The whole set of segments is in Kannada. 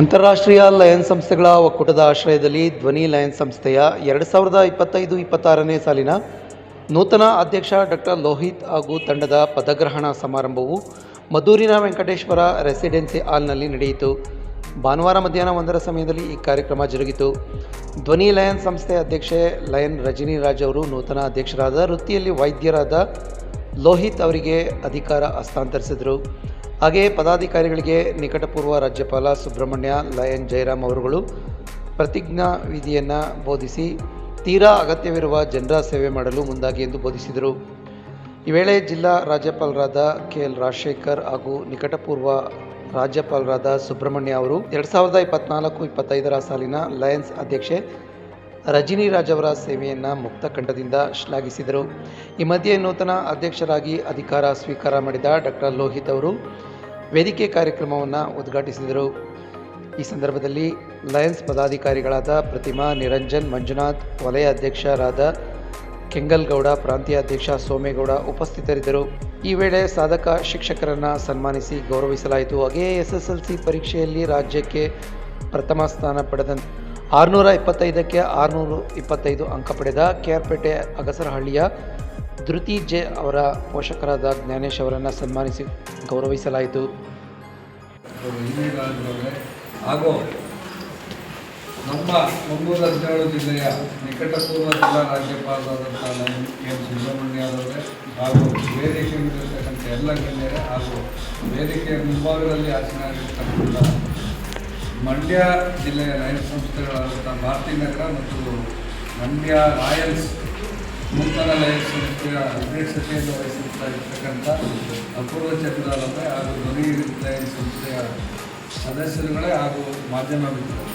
ಅಂತಾರಾಷ್ಟ್ರೀಯ ಲಯನ್ಸ್ ಸಂಸ್ಥೆಗಳ ಒಕ್ಕೂಟದ ಆಶ್ರಯದಲ್ಲಿ ಧ್ವನಿ ಲಯನ್ ಸಂಸ್ಥೆಯ ಎರಡು ಸಾವಿರದ ಇಪ್ಪತ್ತೈದು, ಇಪ್ಪತ್ತಾರನೇ ಸಾಲಿನ ನೂತನ ಅಧ್ಯಕ್ಷ ಡಾಕ್ಟರ್ ಲೋಹಿತ್ ಹಾಗೂ ತಂಡದ ಪದಗ್ರಹಣ ಸಮಾರಂಭವು ಮದ್ದೂರಿನ ವೆಂಕಟೇಶ್ವರ ರೆಸಿಡೆನ್ಸಿ ಹಾಲ್ನಲ್ಲಿ ನಡೆಯಿತು. ಭಾನುವಾರ ಮಧ್ಯಾಹ್ನ ಒಂದರ ಸಮಯದಲ್ಲಿ ಈ ಕಾರ್ಯಕ್ರಮ ಜರುಗಿತು. ಧ್ವನಿ ಲಯನ್ ಸಂಸ್ಥೆ ಅಧ್ಯಕ್ಷೆ ಲಯನ್ ರಜನಿ ರಾಜ್ ಅವರು ನೂತನ ಅಧ್ಯಕ್ಷರಾದ ವೃತ್ತಿಯಲ್ಲಿ ವೈದ್ಯರಾದ ಲೋಹಿತ್ ಅವರಿಗೆ ಅಧಿಕಾರ ಹಸ್ತಾಂತರಿಸಿದರು. ಹಾಗೆಯೇ ಪದಾಧಿಕಾರಿಗಳಿಗೆ ನಿಕಟಪೂರ್ವ ರಾಜ್ಯಪಾಲ ಸುಬ್ರಹ್ಮಣ್ಯ, ಲಯನ್ ಜಯರಾಮ್ ಅವರುಗಳು ಪ್ರತಿಜ್ಞಾ ವಿಧಿಯನ್ನು ಬೋಧಿಸಿ ತೀರಾ ಅಗತ್ಯವಿರುವ ಜನರ ಸೇವೆ ಮಾಡಲು ಮುಂದಾಗಿ ಎಂದು ಬೋಧಿಸಿದರು. ಈ ವೇಳೆ ಜಿಲ್ಲಾ ರಾಜ್ಯಪಾಲರಾದ ಕೆ ಎಲ್ ರಾಜಶೇಖರ್ ಹಾಗೂ ನಿಕಟಪೂರ್ವ ರಾಜ್ಯಪಾಲರಾದ ಸುಬ್ರಹ್ಮಣ್ಯ ಅವರು ಎರಡು ಸಾವಿರದ ಇಪ್ಪತ್ನಾಲ್ಕು, ಇಪ್ಪತ್ತೈದರ ಸಾಲಿನ ಲಯನ್ಸ್ ಅಧ್ಯಕ್ಷೆ ರಜಿನಿ ರಾಜ್ ಅವರ ಸೇವೆಯನ್ನು ಮುಕ್ತ ಕಂಠದಿಂದ ಶ್ಲಾಘಿಸಿದರು. ಈ ಮಧ್ಯೆ ನೂತನ ಅಧ್ಯಕ್ಷರಾಗಿ ಅಧಿಕಾರ ಸ್ವೀಕಾರ ಮಾಡಿದ ಡಾಕ್ಟರ್ ಲೋಹಿತ್ ಅವರು ವೇದಿಕೆ ಕಾರ್ಯಕ್ರಮವನ್ನು ಉದ್ಘಾಟಿಸಿದರು. ಈ ಸಂದರ್ಭದಲ್ಲಿ ಲಯನ್ಸ್ ಪದಾಧಿಕಾರಿಗಳಾದ ಪ್ರತಿಮಾ ನಿರಂಜನ್, ಮಂಜುನಾಥ್, ವಲಯ ಅಧ್ಯಕ್ಷರಾದ ಕೆಂಗಲ್ಗೌಡ, ಪ್ರಾಂತೀಯ ಅಧ್ಯಕ್ಷ ಸೋಮೇಗೌಡ ಉಪಸ್ಥಿತರಿದ್ದರು. ಈ ವೇಳೆ ಸಾಧಕ ಶಿಕ್ಷಕರನ್ನು ಸನ್ಮಾನಿಸಿ ಗೌರವಿಸಲಾಯಿತು. ಹಾಗೆಯೇ ಎಸ್ ಎಸ್ ಎಲ್ ಸಿ ಪರೀಕ್ಷೆಯಲ್ಲಿ ರಾಜ್ಯಕ್ಕೆ ಪ್ರಥಮ ಸ್ಥಾನ ಪಡೆದ ಆರುನೂರ ಇಪ್ಪತ್ತೈದಕ್ಕೆ ಆರುನೂರು ಇಪ್ಪತ್ತೈದು ಅಂಕ ಪಡೆದ ಕೆಆರ್ಪೇಟೆ ಅಗಸರಹಳ್ಳಿಯ ಧೃತಿ ಜೆ ಅವರ ಪೋಷಕರಾದ ಜ್ಞಾನೇಶ್ ಅವರನ್ನು ಸನ್ಮಾನಿಸಿ ಗೌರವಿಸಲಾಯಿತು. ಹಾಗೂ ನಮ್ಮ ಮಂಗಳೂರು ಹದಿನೇಳು ಜಿಲ್ಲೆಯ ನಿಕಟಪೂರ್ವ ಜಿಲ್ಲಾ ರಾಜ್ಯಪಾಲರಾದಂಥ ನಮ್ಮ ಎಂ ಸುಬ್ರಹ್ಮಣ್ಯ ಅವರೇ ಹಾಗೂ ವೇದಿಕೆ ಮೇಲಿರ್ತಕ್ಕಂಥ ಎಲ್ಲ ಗಣ್ಯರೇ ಹಾಗೂ ವೇದಿಕೆಯ ಮುಂಭಾಗದಲ್ಲಿ ಆಸೀನರಾಗಿರ್ತಕ್ಕಂಥ ಮಂಡ್ಯ ಜಿಲ್ಲೆಯ ರೈಲ್ ಸಂಸ್ಥೆಗಳಾದಂಥ ಭಾರತೀನಗರ ಮತ್ತು ಮಂಡ್ಯ ರಾಯಲ್ಸ್ ನೂತನ ಲಯನ್ಸ್ ಸಂಸ್ಥೆಯ ಅಧ್ಯಕ್ಷತೆಯನ್ನು ವಹಿಸುತ್ತಾ ಇರ್ತಕ್ಕಂಥ ಅಪೂರ್ವ ಚಂದ್ರರವರೇ ಹಾಗೂ ಧ್ವನಿ ಲಯನ್ ಸಂಸ್ಥೆಯ ಸದಸ್ಯರುಗಳೇ ಹಾಗೂ ಮಾಧ್ಯಮ ಮಿತ್ರರು.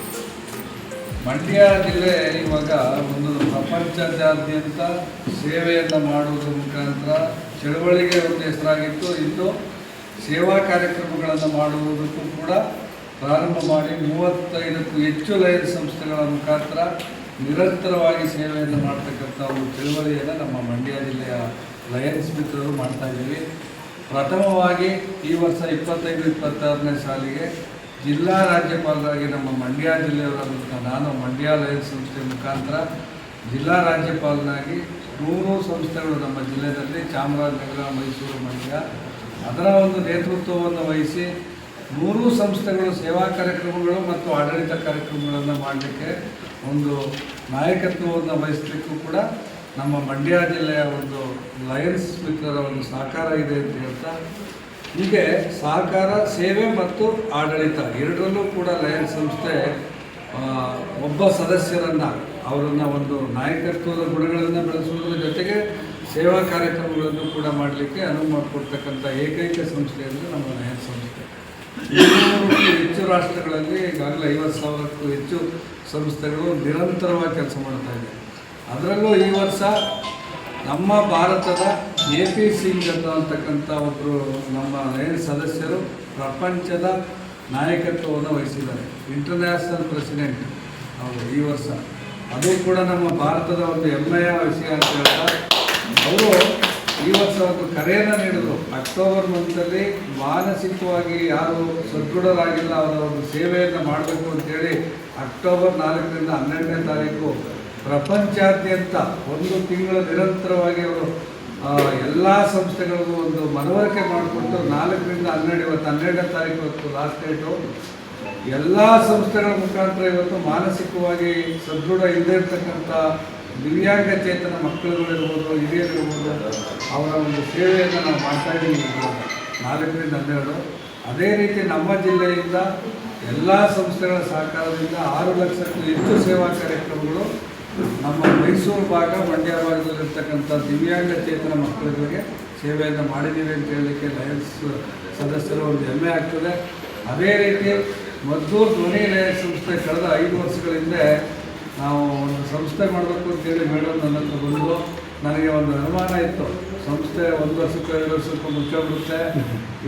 ಮಂಡ್ಯ ಜಿಲ್ಲೆ ಇವಾಗ ಒಂದು ಪ್ರಪಂಚದಾದ್ಯಂತ ಸೇವೆಯನ್ನು ಮಾಡುವುದರ ಮುಖಾಂತರ ಚಳವಳಿಗೆ ಒಂದು ಹೆಸರಾಗಿತ್ತು. ಇನ್ನು ಸೇವಾ ಕಾರ್ಯಕ್ರಮಗಳನ್ನು ಮಾಡುವುದಕ್ಕೂ ಕೂಡ ಪ್ರಾರಂಭ ಮಾಡಿ ಮೂವತ್ತೈದಕ್ಕೂ ಹೆಚ್ಚು ಲಯನ್ಸ್ ಸಂಸ್ಥೆಗಳ ಮುಖಾಂತರ ನಿರಂತರವಾಗಿ ಸೇವೆಯನ್ನು ಮಾಡ್ತಕ್ಕಂಥ ಒಂದು ತಿಳುವಳಿಯನ್ನು ನಮ್ಮ ಮಂಡ್ಯ ಜಿಲ್ಲೆಯ ಲಯನ್ಸ್ ಮಿತ್ರರು ಮಾಡ್ತಾ ಇದ್ದೀವಿ. ಪ್ರಥಮವಾಗಿ ಈ ವರ್ಷ ಇಪ್ಪತ್ತೈದು, ಇಪ್ಪತ್ತಾರನೇ ಸಾಲಿಗೆ ಜಿಲ್ಲಾ ರಾಜ್ಯಪಾಲರಾಗಿ ನಮ್ಮ ಮಂಡ್ಯ ಜಿಲ್ಲೆಯವರಾದಂಥ ನಾನು ಮಂಡ್ಯ ಲಯನ್ಸ್ ಸಂಸ್ಥೆ ಮುಖಾಂತರ ಜಿಲ್ಲಾ ರಾಜ್ಯಪಾಲನಾಗಿ ನೂರು ಸಂಸ್ಥೆಗಳು ನಮ್ಮ ಜಿಲ್ಲೆಯಲ್ಲಿ ಚಾಮರಾಜನಗರ, ಮೈಸೂರು, ಮಂಡ್ಯ ಅದರ ಒಂದು ನೇತೃತ್ವವನ್ನು ವಹಿಸಿ ನೂರು ಸಂಸ್ಥೆಗಳು ಸೇವಾ ಕಾರ್ಯಕ್ರಮಗಳು ಮತ್ತು ಆಡಳಿತ ಕಾರ್ಯಕ್ರಮಗಳನ್ನು ಮಾಡಲಿಕ್ಕೆ ಒಂದು ನಾಯಕತ್ವವನ್ನು ವಹಿಸಲಿಕ್ಕೂ ಕೂಡ ನಮ್ಮ ಮಂಡ್ಯ ಜಿಲ್ಲೆಯ ಒಂದು ಲಯನ್ಸ್ ಮಿತ್ರರ ಒಂದು ಸಹಕಾರ ಇದೆ ಅಂತ ಹೇಳ್ತಾ, ಹೀಗೆ ಸಹಕಾರ, ಸೇವೆ ಮತ್ತು ಆಡಳಿತ ಎರಡರಲ್ಲೂ ಕೂಡ ಲಯನ್ಸ್ ಸಂಸ್ಥೆ ಒಬ್ಬ ಸದಸ್ಯರನ್ನು, ಅವರನ್ನು ಒಂದು ನಾಯಕತ್ವದ ಗುಣಗಳನ್ನು ಬೆಳೆಸುವುದರ ಜೊತೆಗೆ ಸೇವಾ ಕಾರ್ಯಕ್ರಮಗಳನ್ನು ಕೂಡ ಮಾಡಲಿಕ್ಕೆ ಅನುವು ಮಾಡಿಕೊಡ್ತಕ್ಕಂಥ ಏಕೈಕ ಸಂಸ್ಥೆ ಅಂದರೆ ನಮ್ಮ ಲಯನ್ಸ್ ಸಂಸ್ಥೆ. ಇನ್ನೂರಕ್ಕೂ ಹೆಚ್ಚು ರಾಷ್ಟ್ರಗಳಲ್ಲಿ ಈಗಾಗಲೇ ಐವತ್ತು ಸಾವಿರಕ್ಕೂ ಹೆಚ್ಚು ಸಂಸ್ಥೆಗಳು ನಿರಂತರವಾಗಿ ಕೆಲಸ ಮಾಡ್ತಾ ಇದೆ ಅದರಲ್ಲೂ ಈ ವರ್ಷ ನಮ್ಮ ಭಾರತದ ಎ ಪಿ ಸಿಂಗ್ ಅಂತ ಅಂತಕ್ಕಂಥ ಒಬ್ಬರು ನಮ್ಮ ಏನು ಸದಸ್ಯರು ಪ್ರಪಂಚದ ನಾಯಕತ್ವವನ್ನು ವಹಿಸಿದ್ದಾರೆ. ಇಂಟರ್ನ್ಯಾಷನಲ್ ಪ್ರೆಸಿಡೆಂಟ್ ಅವರು ಈ ವರ್ಷ. ಅದು ಕೂಡ ನಮ್ಮ ಭಾರತದ ಒಂದು ಹೆಮ್ಮೆಯ ವಿಷಯ ಅಂತ ಹೇಳ್ತಾರೆ ಅವರು ಈ ವರ್ಷ ಒಂದು ಕರೆಯನ್ನು ನೀಡಿದರು. ಅಕ್ಟೋಬರ್ ಮಂತಲ್ಲಿ ಮಾನಸಿಕವಾಗಿ ಯಾರು ಸದೃಢರಾಗಿಲ್ಲ ಅವರ ಒಂದು ಸೇವೆಯನ್ನು ಮಾಡಬೇಕು ಅಂತೇಳಿ ಅಕ್ಟೋಬರ್ ನಾಲ್ಕರಿಂದ ಹನ್ನೆರಡನೇ ತಾರೀಕು ಪ್ರಪಂಚಾದ್ಯಂತ ಒಂದು ತಿಂಗಳು ನಿರಂತರವಾಗಿ ಅವರು ಎಲ್ಲ ಸಂಸ್ಥೆಗಳಿಗೂ ಒಂದು ಮನವರಿಕೆ ಮಾಡಿಕೊಟ್ಟು ನಾಲ್ಕರಿಂದ ಹನ್ನೆರಡು, ಇವತ್ತು ಹನ್ನೆರಡನೇ ತಾರೀಕು, ಇವತ್ತು ಲಾಸ್ಟ್ ಡೇಟು ಎಲ್ಲ ಸಂಸ್ಥೆಗಳ ಮುಖಾಂತರ ಇವತ್ತು ಮಾನಸಿಕವಾಗಿ ಸದೃಢ ಇಲ್ಲದೆ ಇರ್ತಕ್ಕಂಥ ದಿವ್ಯಾಂಗ ಚೇತನ ಮಕ್ಕಳುಗಳಿರ್ಬೋದು, ಹಿರಿಯರಿರ್ಬೋದು, ಅವರ ಒಂದು ಸೇವೆಯನ್ನು ನಾವು ಮಾಡ್ತಾ ಇದ್ದೀವಿ ನಾಲ್ಕರಿಂದ ಹನ್ನೆರಡು. ಅದೇ ರೀತಿ ನಮ್ಮ ಜಿಲ್ಲೆಯಿಂದ ಎಲ್ಲ ಸಂಸ್ಥೆಗಳ ಸಹಕಾರದಿಂದ ಆರು ಲಕ್ಷಕ್ಕೂ ಹೆಚ್ಚು ಸೇವಾ ಕಾರ್ಯಕ್ರಮಗಳು ನಮ್ಮ ಮೈಸೂರು ಭಾಗ ಮಂಡ್ಯ ಭಾಗದಲ್ಲಿರ್ತಕ್ಕಂಥ ದಿವ್ಯಾಂಗ ಚೇತನ ಮಕ್ಕಳುಗಳಿಗೆ ಸೇವೆಯನ್ನು ಮಾಡಿದ್ದೀವಿ ಅಂತ ಹೇಳಲಿಕ್ಕೆ ಲಯನ್ಸ್ ಸದಸ್ಯರು ಒಂದು ಹೆಮ್ಮೆ ಆಗ್ತದೆ. ಅದೇ ರೀತಿ ಮದ್ದೂರು ಧ್ವನಿ ಲಯನ್ಸ್ ಸಂಸ್ಥೆ ಕಳೆದ ಐದು ವರ್ಷಗಳ ಹಿಂದೆ ನಾವು ಒಂದು ಸಂಸ್ಥೆ ಮಾಡಬೇಕು ಅಂತೇಳಿ ಮೇಡಮ್ ನನ್ನ ಹತ್ರ ಬಂದು ನನಗೆ ಒಂದು ಅನುಮಾನ ಇತ್ತು. ಸಂಸ್ಥೆ ಒಂದು ವರ್ಷಕ್ಕೆ ಎರಡು ವರ್ಷಕ್ಕೂ ಮುಚ್ಚೋಗ್ಬಿಡುತ್ತೆ.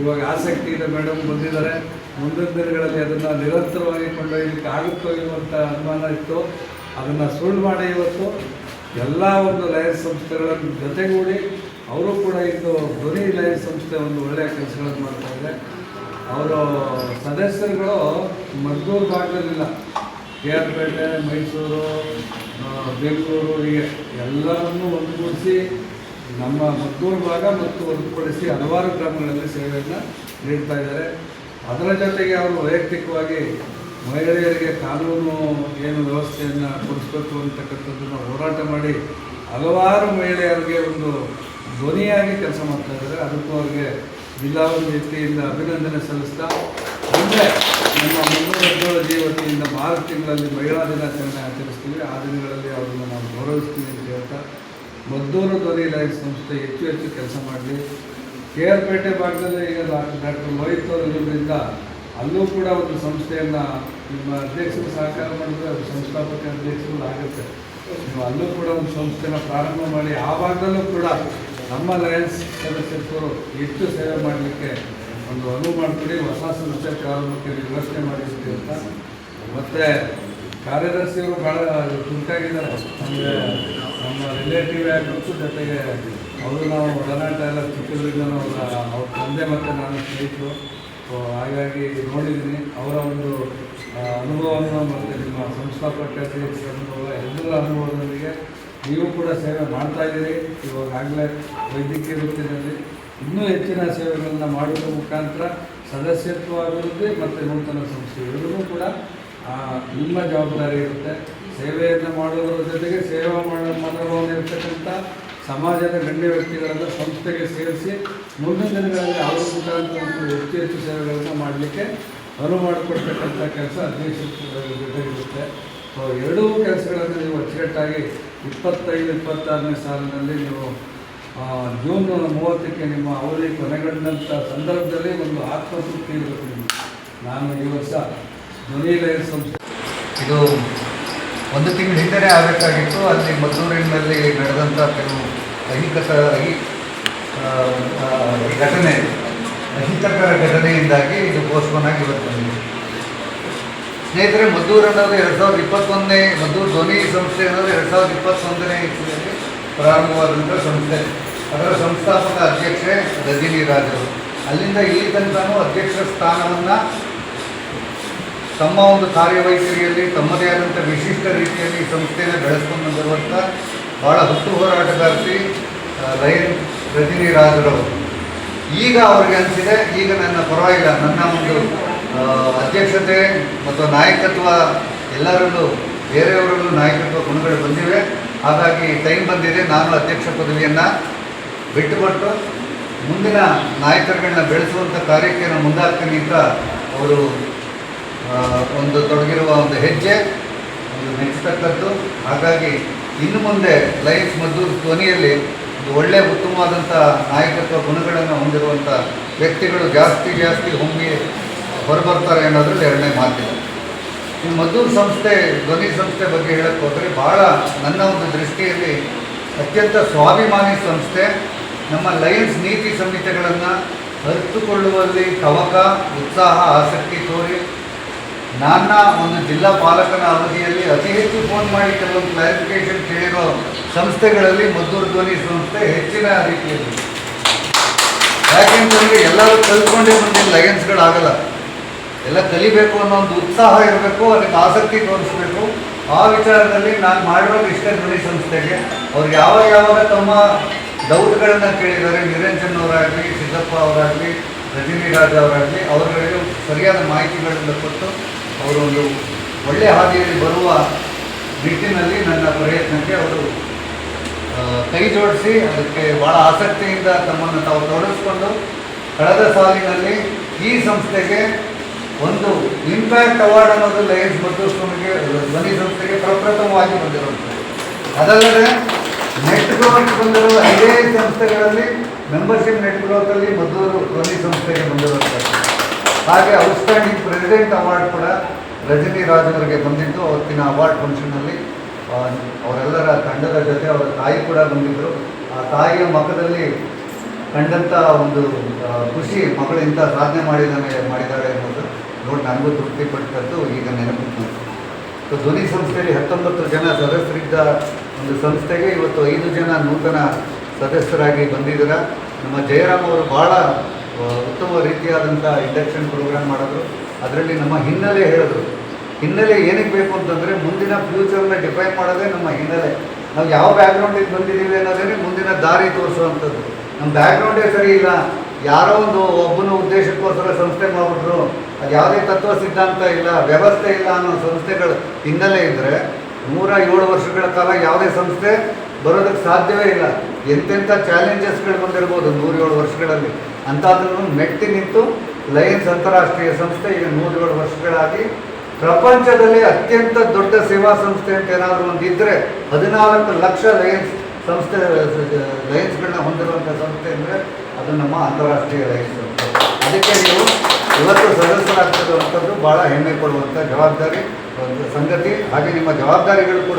ಇವಾಗ ಆಸಕ್ತಿ ಇದೆ ಮೇಡಮ್ ಬಂದಿದ್ದಾರೆ. ಮುಂದಿನ ದಿನಗಳಲ್ಲಿ ಅದನ್ನು ನಿರಂತರವಾಗಿ ಕೊಂಡೊಯ್ಯಲಿಕ್ಕೆ ಆಗುತ್ತೋ ಇರುವಂಥ ಅನುಮಾನ ಇತ್ತು. ಅದನ್ನು ಸುಳ್ಳು ಮಾಡಿ ಇವತ್ತು ಎಲ್ಲ ಒಂದು ಲಯನ್ಸ್ ಸಂಸ್ಥೆಗಳ ಜೊತೆಗೂಡಿ ಅವರು ಕೂಡ ಇದು ಧ್ವನಿ ಲಯನ್ಸ್ ಸಂಸ್ಥೆ ಒಂದು ಒಳ್ಳೆಯ ಕೆಲಸಗಳನ್ನು ಮಾಡ್ತಾ ಇದೆ ಅವರು ಸದಸ್ಯರುಗಳು ಮದ್ದೂರು ಭಾಗದಲ್ಲಿಲ್ಲ. ಕೆ ಆರ್ ಪೇಟೆ, ಮೈಸೂರು ಬೆಂಗಳೂರು ಹೀಗೆ ಎಲ್ಲರನ್ನೂ ಒಂದುಗೂಡಿಸಿ ನಮ್ಮ ಮದ್ದೂರು ಭಾಗ ಮತ್ತು ಹೊರತುಪಡಿಸಿ ಹಲವಾರು ಗ್ರಾಮಗಳಲ್ಲಿ ಸೇವೆಯನ್ನು ನೀಡ್ತಾ ಇದ್ದಾರೆ. ಅದರ ಜೊತೆಗೆ ಅವರು ವೈಯಕ್ತಿಕವಾಗಿ ಮಹಿಳೆಯರಿಗೆ ಕಾನೂನು ಏನು ವ್ಯವಸ್ಥೆಯನ್ನು ಕೊಡಿಸ್ಬೇಕು ಅಂತಕ್ಕಂಥದ್ದನ್ನು ಹೋರಾಟ ಮಾಡಿ ಹಲವಾರು ಮಹಿಳೆಯರಿಗೆ ಒಂದು ಧ್ವನಿಯಾಗಿ ಕೆಲಸ ಮಾಡ್ತಾ ಇದ್ದಾರೆ. ಅದಕ್ಕೂ ಅವ್ರಿಗೆ ಜಿಲ್ಲಾ ವ್ಯಕ್ತಿಯಿಂದ ಅಭಿನಂದನೆ ಸಲ್ಲಿಸ್ತಾ ಮುಂದೆ ನಮ್ಮ ಮುನ್ನೂರ ಹದಿನೇಳು ವತಿಯಿಂದ ಮಾರು ತಿಂಗಳಲ್ಲಿ ಮಹಿಳಾ ದಿನಾಚರಣೆ ಆಚರಿಸ್ತೀವಿ. ಆ ದಿನಗಳಲ್ಲಿ ಅವರನ್ನು ನಾವು ಗೌರವಿಸ್ತೀವಿ ಅಂತ ಹೇಳ್ತಾ ಮದ್ದೂರು ಧ್ವನಿ ಲೈಫ್ ಸಂಸ್ಥೆ ಹೆಚ್ಚು ಹೆಚ್ಚು ಕೆಲಸ ಮಾಡಲಿ. ಕೆ ಆರ್ ಪೇಟೆ ಭಾಗದಲ್ಲಿ ಈಗ ಡಾಕ್ಟರ್ ಲೋಹಿತ್ ಅವರು ಇರೋದ್ರಿಂದ ಅಲ್ಲೂ ಕೂಡ ಒಂದು ಸಂಸ್ಥೆಯನ್ನು ನಿಮ್ಮ ಅಧ್ಯಕ್ಷರು ಸಹಕಾರ ಮಾಡಿದ್ರೆ ಅದು ಸಂಸ್ಥಾಪಕ ಅಧ್ಯಕ್ಷರು ಆಗುತ್ತೆ. ನೀವು ಅಲ್ಲೂ ಕೂಡ ಒಂದು ಸಂಸ್ಥೆನ ಪ್ರಾರಂಭ ಮಾಡಿ. ಆ ಭಾಗದಲ್ಲೂ ಕೂಡ ನಮ್ಮ ಲಯನ್ಸ್ ಸದಸ್ಯರು ಹೆಚ್ಚು ಸೇವೆ ಮಾಡಲಿಕ್ಕೆ ಒಂದು ಅನುವು ಮಾಡಿಕೊಡಿ, ಹೊಸ ಸಂಸ್ಥೆ ಪ್ರಾರಂಭಕ್ಕೆ ವ್ಯವಸ್ಥೆ ಮಾಡಿಸ್ತೀವಿ ಅಂತ. ಮತ್ತು ಕಾರ್ಯದರ್ಶಿಯವರು ಭಾಳ ಚುರುಕಾಗಿದ್ದಾರೆ ಅಂದರೆ ನಮ್ಮ ರಿಲೇಟಿವ್ ಆಗಿರ್ತು ಜೊತೆಗೆ ಅವರು ನಾವು ಒಡನಾಟ ಎಲ್ಲ ಚಿಕ್ಕದ್ರಿಂದ ಅವರ, ಅವ್ರ ತಂದೆ ಮತ್ತು ನಾನು ಸ್ನೇಹಿತರು. ಹಾಗಾಗಿ ನೋಡಿದ್ದೀನಿ. ಅವರ ಒಂದು ಅನುಭವವನ್ನು ಮತ್ತು ನಿಮ್ಮ ಸಂಸ್ಥಾಪಕ ಅನುಭವ ಎಲ್ಲರ ಅನುಭವದೊಂದಿಗೆ ನೀವು ಕೂಡ ಸೇವೆ ಮಾಡ್ತಾ ಇದ್ದೀರಿ. ಇವಾಗಲೇ ವೈದ್ಯಕೀಯ ವೃತ್ತಿನಲ್ಲಿ ಇನ್ನೂ ಹೆಚ್ಚಿನ ಸೇವೆಗಳನ್ನು ಮಾಡುವ ಮುಖಾಂತರ ಸದಸ್ಯತ್ವ ಅಭಿವೃದ್ಧಿ ಮತ್ತು ನೂತನ ಸಂಸ್ಥೆ ಎರಡೂ ಕೂಡ ನಿಮ್ಮ ಜವಾಬ್ದಾರಿ ಇರುತ್ತೆ. ಸೇವೆಯನ್ನು ಮಾಡುವುದರ ಜೊತೆಗೆ ಸೇವಾ ಮಾಡುವ ಮನೋಭಾವನೆ ಇರ್ತಕ್ಕಂಥ ಸಮಾಜದ ಗಣ್ಯ ವ್ಯಕ್ತಿಗಳನ್ನು ಸಂಸ್ಥೆಗೆ ಸೇರಿಸಿ ಮುಂದಿನ ದಿನಗಳಲ್ಲಿ ಅವರ ಮುಖಾಂತರ ಹೆಚ್ಚು ಹೆಚ್ಚು ಸೇವೆಗಳನ್ನು ಮಾಡಲಿಕ್ಕೆ ಅನುವು ಮಾಡಿಕೊಡ್ತಕ್ಕಂಥ ಕೆಲಸ ಅಧ್ಯಕ್ಷ ಜೊತೆಗಿರುತ್ತೆ. ಸೊ, ಎರಡೂ ಕೆಲಸಗಳನ್ನು ನೀವು ಅಚ್ಚುಕಟ್ಟಾಗಿ ಇಪ್ಪತ್ತೈದು, ಇಪ್ಪತ್ತಾರನೇ ಸಾಲಿನಲ್ಲಿ ನೀವು ಜೂನ್ ಮೂವತ್ತಕ್ಕೆ ನಿಮ್ಮ ಅವಧಿ ಕೊನೆಗೊಂಡಂಥ ಸಂದರ್ಭದಲ್ಲಿ ಒಂದು ಆತ್ಮತೃಪ್ತಿ ಇರಬೇಕು ನಿಮಗೆ. ನಾನು ಈ ವರ್ಷ ಧ್ವನಿ ಸಂಸ್ಥೆ ಇದು ಒಂದು ತಿಂಗಳ ಹಿಂದೆ ಆಗಬೇಕಾಗಿತ್ತು. ಅಲ್ಲಿ ಮದ್ದೂರಿನಲ್ಲಿ ನಡೆದಂಥ ಕೆಲವು ಅಹಿತಕ ಘಟನೆ ಅಹಿತಕರ ಘಟನೆಯಿಂದಾಗಿ ಇದು ಪೋಸ್ಟ್ಪೋನ್ ಆಗಿ ಇವತ್ತು ಸ್ನೇಹಿತರೆ, ಮದ್ದೂರು ಅನ್ನೋದು ಎರಡು ಸಾವಿರದ ಇಪ್ಪತ್ತೊಂದನೇ, ಮದ್ದೂರು ಧ್ವನಿ ಸಂಸ್ಥೆ ಅನ್ನೋದು ಎರಡು ಸಾವಿರದ ಇಪ್ಪತ್ತೊಂದನೇ ಇಸ್ವಿಯಲ್ಲಿ ಪ್ರಾರಂಭವಾದಂಥ ಸಂಸ್ಥೆ. ಅದರ ಸಂಸ್ಥಾಪಕ ಅಧ್ಯಕ್ಷೆ ರಜನಿ ರಾಜರು ಅಲ್ಲಿಂದ ಇಲ್ಲಿ ತನಕನೂ ಅಧ್ಯಕ್ಷ ಸ್ಥಾನವನ್ನು ತಮ್ಮ ಒಂದು ಕಾರ್ಯವೈಖರಿಯಲ್ಲಿ, ತಮ್ಮದೇ ಆದಂಥ ವಿಶಿಷ್ಟ ರೀತಿಯಲ್ಲಿ ಈ ಸಂಸ್ಥೆಯನ್ನು ಬೆಳೆಸ್ಕೊಂಡು ಬರುವಂಥ ಭಾಳ ಹುಟ್ಟು ಹೋರಾಟಗಾರ್ತಿ ಲಯನ್ ರಜನಿ ರಾಜರವರು ಈಗ ಅವ್ರಿಗೆ ಅನಿಸಿದೆ, ಈಗ ನನ್ನ ಪರವಾಗಿಲ್ಲ, ನನ್ನ ಒಂದು ಅಧ್ಯಕ್ಷತೆ ಮತ್ತು ನಾಯಕತ್ವ ಎಲ್ಲರಲ್ಲೂ, ಬೇರೆಯವರಲ್ಲೂ ನಾಯಕತ್ವ ಗುಣಗಳು ಬಂದಿವೆ. ಹಾಗಾಗಿ ಟೈಮ್ ಬಂದಿದೆ, ನಾನು ಅಧ್ಯಕ್ಷ ಪದವಿಯನ್ನು ಬಿಟ್ಟುಕೊಟ್ಟು ಮುಂದಿನ ನಾಯಕರುಗಳನ್ನ ಬೆಳೆಸುವಂಥ ಕಾರ್ಯಕ್ಕೆ ನಾನು ಮುಂದಾಗ್ತೀನಿ ಅಂತ ಅವರು ಒಂದು ತೊಡಗಿರುವ ಒಂದು ಹೆಜ್ಜೆ, ಒಂದು ಮೆಚ್ಚತಕ್ಕದ್ದು ಹಾಗಾಗಿ ಇನ್ನು ಮುಂದೆ ಲೈಫ್ ಮತ್ತು ಧ್ವನಿಯಲ್ಲಿ ಒಂದು ಒಳ್ಳೆಯ ಉತ್ತಮವಾದಂಥ ನಾಯಕತ್ವ ಗುಣಗಳನ್ನು ಹೊಂದಿರುವಂಥ ವ್ಯಕ್ತಿಗಳು ಜಾಸ್ತಿ ಜಾಸ್ತಿ ಹೊಮ್ಮಿ ಹೊರಬರ್ತಾರೆ ಅನ್ನೋದ್ರಲ್ಲಿ ಎರಡನೇ ಮಾತಿಲ್ಲ. ಈ ಮದ್ದೂರು ಸಂಸ್ಥೆ, ಧ್ವನಿ ಸಂಸ್ಥೆ ಬಗ್ಗೆ ಹೇಳಕ್ಕೆ ಹೋದರೆ ಭಾಳ ನನ್ನ ಒಂದು ದೃಷ್ಟಿಯಲ್ಲಿ ಅತ್ಯಂತ ಸ್ವಾಭಿಮಾನಿ ಸಂಸ್ಥೆ. ನಮ್ಮ ಲಯನ್ಸ್ ನೀತಿ ಸಂಹಿತೆಗಳನ್ನು ಅರಿತುಕೊಳ್ಳುವಲ್ಲಿ ತವಕ, ಉತ್ಸಾಹ, ಆಸಕ್ತಿ ತೋರಿ. ನನ್ನ ಒಂದು ಜಿಲ್ಲಾ ಪಾಲಕನ ಅವಧಿಯಲ್ಲಿ ಅತಿ ಹೆಚ್ಚು ಫೋನ್ ಮಾಡಿ ಕೆಲವೊಂದು ಕ್ಲಾರಿಫಿಕೇಶನ್ ಕೇಳಿರೋ ಸಂಸ್ಥೆಗಳಲ್ಲಿ ಮದ್ದೂರು ಧ್ವನಿ ಸಂಸ್ಥೆ ಹೆಚ್ಚಿನ ರೀತಿಯಲ್ಲಿ. ಯಾಕೆಂತಂದರೆ ಎಲ್ಲರೂ ಕಲ್ತ್ಕೊಂಡೇ ಮುಂದಿನ ಲಯನ್ಸ್ಗಳಾಗಲ್ಲ. ಎಲ್ಲ ಕಲಿಬೇಕು ಅನ್ನೋ ಒಂದು ಉತ್ಸಾಹ ಇರಬೇಕು, ಅದಕ್ಕೆ ಆಸಕ್ತಿ ತೋರಿಸ್ಬೇಕು. ಆ ವಿಚಾರದಲ್ಲಿ ನಾನು ಮಾಡಿರೋದು ಇಷ್ಟೇ ಧ್ವನಿ ಸಂಸ್ಥೆಗೆ. ಅವ್ರು ಯಾವ ಯಾವಾಗ ತಮ್ಮ ಡೌಟ್ಗಳನ್ನು ಕೇಳಿದ್ದಾರೆ, ನಿರಂಜನ್ ಅವರಾಗಲಿ, ಸಿದ್ದಪ್ಪ ಅವರಾಗಲಿ, ರಜನಿ ರಾಜ್ ಅವರಾಗಲಿ ಅವರುಗಳಿಗೆ ಸರಿಯಾದ ಮಾಹಿತಿಗಳನ್ನು ಕೊಟ್ಟು ಅವರು ಒಂದು ಒಳ್ಳೆಯ ಹಾದಿಯಲ್ಲಿ ಬರುವ ನಿಟ್ಟಿನಲ್ಲಿ ನನ್ನ ಪ್ರಯತ್ನಕ್ಕೆ ಅವರು ಕೈ ಜೋಡಿಸಿ ಅದಕ್ಕೆ ಭಾಳ ಆಸಕ್ತಿಯಿಂದ ತಮ್ಮನ್ನು ತಾವು ತೋರಿಸ್ಕೊಂಡು ಕಳೆದ ಸಾಲಿನಲ್ಲಿ ಈ ಸಂಸ್ಥೆಗೆ ಒಂದು ಇಂಪ್ಯಾಕ್ಟ್ ಅವಾರ್ಡ್ ಅನ್ನೋದು ಲಯನ್ಸ್ ಮತ್ತು ಸ್ವಾಮಿಗೆ ಧ್ವನಿ ಸಂಸ್ಥೆಗೆ ಪ್ರಪ್ರಥಮವಾಗಿ ಬಂದಿರುವಂಥದ್ದು. ಅದಲ್ಲದೆ ನೆಟ್ ಗ್ರೋತ್ ಬಂದಿರುವ ಐದೇ ಸಂಸ್ಥೆಗಳಲ್ಲಿ ಮೆಂಬರ್ಶಿಪ್ ನೆಟ್ ಗ್ರೋತಲ್ಲಿ ಮದ್ದೂರು ಧ್ವನಿ ಸಂಸ್ಥೆಗೆ ಬಂದಿರುವಂಥದ್ದು. ಹಾಗೆ ಔಟ್ಸ್ಟ್ಯಾಂಡಿಂಗ್ ಪ್ರೆಸಿಡೆಂಟ್ ಅವಾರ್ಡ್ ಕೂಡ ರಜನಿ ರಾಜ್ ಅವರಿಗೆ ಬಂದಿದ್ದು. ಅವತ್ತಿನ ಅವಾರ್ಡ್ ಫಂಕ್ಷನ್ನಲ್ಲಿ ಅವರೆಲ್ಲರ ತಂಡದ ಜೊತೆ ಅವರ ತಾಯಿ ಕೂಡ ಬಂದಿದ್ದರು ಆ ತಾಯಿಯ ಮಕ್ಕದಲ್ಲಿ ಕಂಡಂಥ ಒಂದು ಖುಷಿ, ಮಗಳು ಇಂಥ ಸಾಧನೆ ಮೇಲೆ ಮಾಡಿದ್ದಾರೆ ಅನ್ನೋದು ನೋಡಿ ನನಗೂ ತೃಪ್ತಿ ಪಟ್ಟದ್ದು ಈಗ ನೆನಪು. ಸೊ, ಧ್ವನಿ ಸಂಸ್ಥೆಯಲ್ಲಿ ಹತ್ತೊಂಬತ್ತು ಜನ ಸದಸ್ಯರಿದ್ದ ಒಂದು ಸಂಸ್ಥೆಗೆ ಇವತ್ತು ಐದು ಜನ ನೂತನ ಸದಸ್ಯರಾಗಿ ಬಂದಿದ್ದೀರ. ನಮ್ಮ ಜಯರಾಮ್ ಅವರು ಭಾಳ ಉತ್ತಮ ರೀತಿಯಾದಂಥ ಇಂಡಕ್ಷನ್ ಪ್ರೋಗ್ರಾಮ್ ಮಾಡಿದ್ರು. ಅದರಲ್ಲಿ ನಮ್ಮ ಹಿನ್ನೆಲೆ ಹೇಳಿದ್ರು. ಹಿನ್ನೆಲೆ ಏನಕ್ಕೆ ಬೇಕು ಅಂತಂದರೆ ಮುಂದಿನ ಫ್ಯೂಚರ್ನ ಡಿಫೈನ್ ಮಾಡೋದೇ ನಮ್ಮ ಹಿನ್ನೆಲೆ. ನಾವು ಯಾವ ಬ್ಯಾಕ್ಗ್ರೌಂಡಿಗೆ ಬಂದಿದ್ದೀವಿ ಅನ್ನೋದೇ ಮುಂದಿನ ದಾರಿ ತೋರಿಸುವಂಥದ್ದು. ನಮ್ಮ ಬ್ಯಾಕ್ಗ್ರೌಂಡೇ ಸರಿ ಇಲ್ಲ. ಯಾರೋ ಒಂದು ಒಬ್ಬನ ಉದ್ದೇಶಕ್ಕೋಸ್ಕರ ಸಂಸ್ಥೆ ಮಾಡಿಬಿಟ್ರು. ಅದು ಯಾವುದೇ ತತ್ವ ಸಿದ್ಧಾಂತ ಇಲ್ಲ, ವ್ಯವಸ್ಥೆ ಇಲ್ಲ ಅನ್ನೋ ಸಂಸ್ಥೆಗಳು ಹಿನ್ನೆಲೆ ಇದ್ದರೆ ನೂರ ಏಳು ವರ್ಷಗಳ ಕಾಲ ಯಾವುದೇ ಸಂಸ್ಥೆ ಬರೋದಕ್ಕೆ ಸಾಧ್ಯವೇ ಇಲ್ಲ. ಎಂತೆಂಥ ಚಾಲೆಂಜಸ್ಗಳು ಬಂದಿರ್ಬೋದು ನೂರೇಳು ವರ್ಷಗಳಲ್ಲಿ. ಅಂಥದ್ದನ್ನು ಮೆಟ್ಟಿ ನಿಂತು ಲಯನ್ಸ್ ಅಂತಾರಾಷ್ಟ್ರೀಯ ಸಂಸ್ಥೆ ಈಗ ನೂರೇಳು ವರ್ಷಗಳಾಗಿ ಪ್ರಪಂಚದಲ್ಲಿ ಅತ್ಯಂತ ದೊಡ್ಡ ಸೇವಾ ಸಂಸ್ಥೆ ಅಂತ ಏನಾದರೂ ಒಂದು ಇದ್ದರೆ ಹದಿನಾಲ್ಕು ಲಕ್ಷ ಲಯನ್ಸ್ ಸಂಸ್ಥೆ, ಲಯನ್ಸ್ಗಳನ್ನ ಹೊಂದಿರುವಂಥ ಸಂಸ್ಥೆ ಅಂದರೆ ಅದು ನಮ್ಮ ಅಂತಾರಾಷ್ಟ್ರೀಯ ಲೈನ್ಸ್ ಅದಕ್ಕೆ ನೀವು ಇವತ್ತು ಸದಸ್ಯರಾಗ್ತಿರುವಂಥದ್ದು ಭಾಳ ಹೆಮ್ಮೆ ಕೊಡುವಂಥ ಜವಾಬ್ದಾರಿ, ಒಂದು ಸಂಗತಿ. ಹಾಗೆ ನಿಮ್ಮ ಜವಾಬ್ದಾರಿಗಳು ಕೂಡ